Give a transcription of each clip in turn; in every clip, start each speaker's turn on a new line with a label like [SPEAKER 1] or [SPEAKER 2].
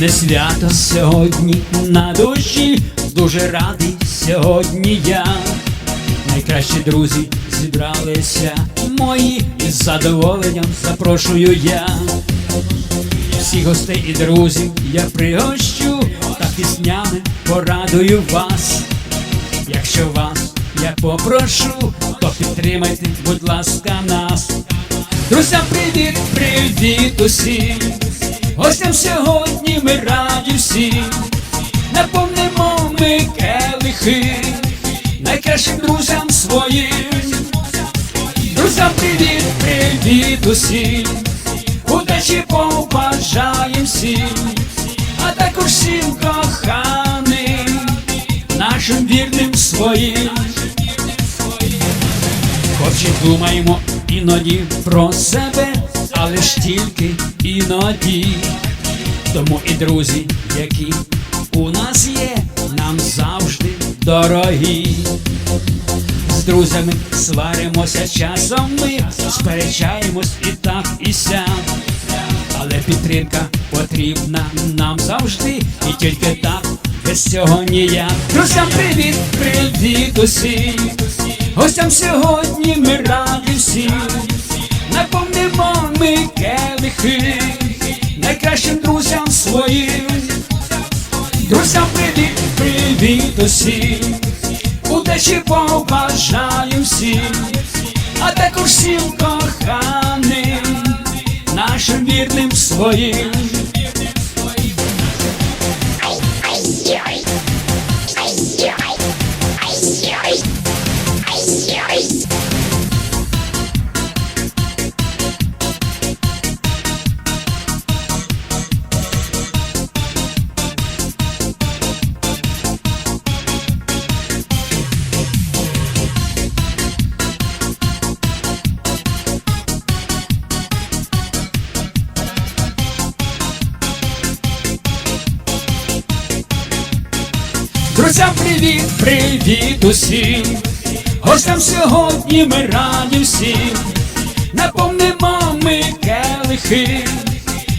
[SPEAKER 1] мене свято сьогодні на душі, дуже радий сьогодні я. Найкращі друзі зібралися мої, і з задоволенням запрошую я. Всіх гостей і друзів я пригощу, та піснями порадую вас. Якщо вас я попрошу, то підтримайте, будь ласка, нас. Друзям, привіт, привіт усім. Гостям сьогодні ми раді всім. Наповнимо ми келихи найкращим друзям своїм. Друзям, привіт, привіт усім. Удачі побажаєм всім, а також всім коханим, нашим вірним своїм. Хоч і думаємо іноді про себе, але ж тільки іноді. Тому і друзі, які у нас є, нам завжди дорогі. З друзями сваримося часом ми, сперечаємось і так, і сям. Але підтримка потрібна нам завжди, і тільки так, без цього ніяк. Друзям, привіт, привіт усім. Гостям сьогодні ми раді всім. Наповнимо ми келихи найкращим друзям своїм. Друзям, привіт, привіт усім. Удачі побажаю всім, а також всім коханим, нашим вірним своїм. Друзям, привіт, привіт усім. Гостям сьогодні ми раді всім. Наповнимо ми келихи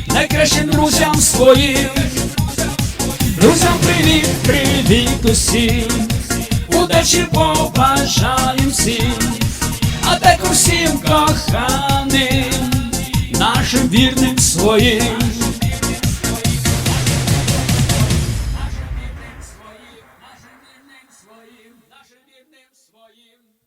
[SPEAKER 1] найкращим друзям своїм. Друзям, привіт, привіт усім. Удачі побажаєм всім, а також всім коханим, нашим вірним своїм. наш рідним своїм.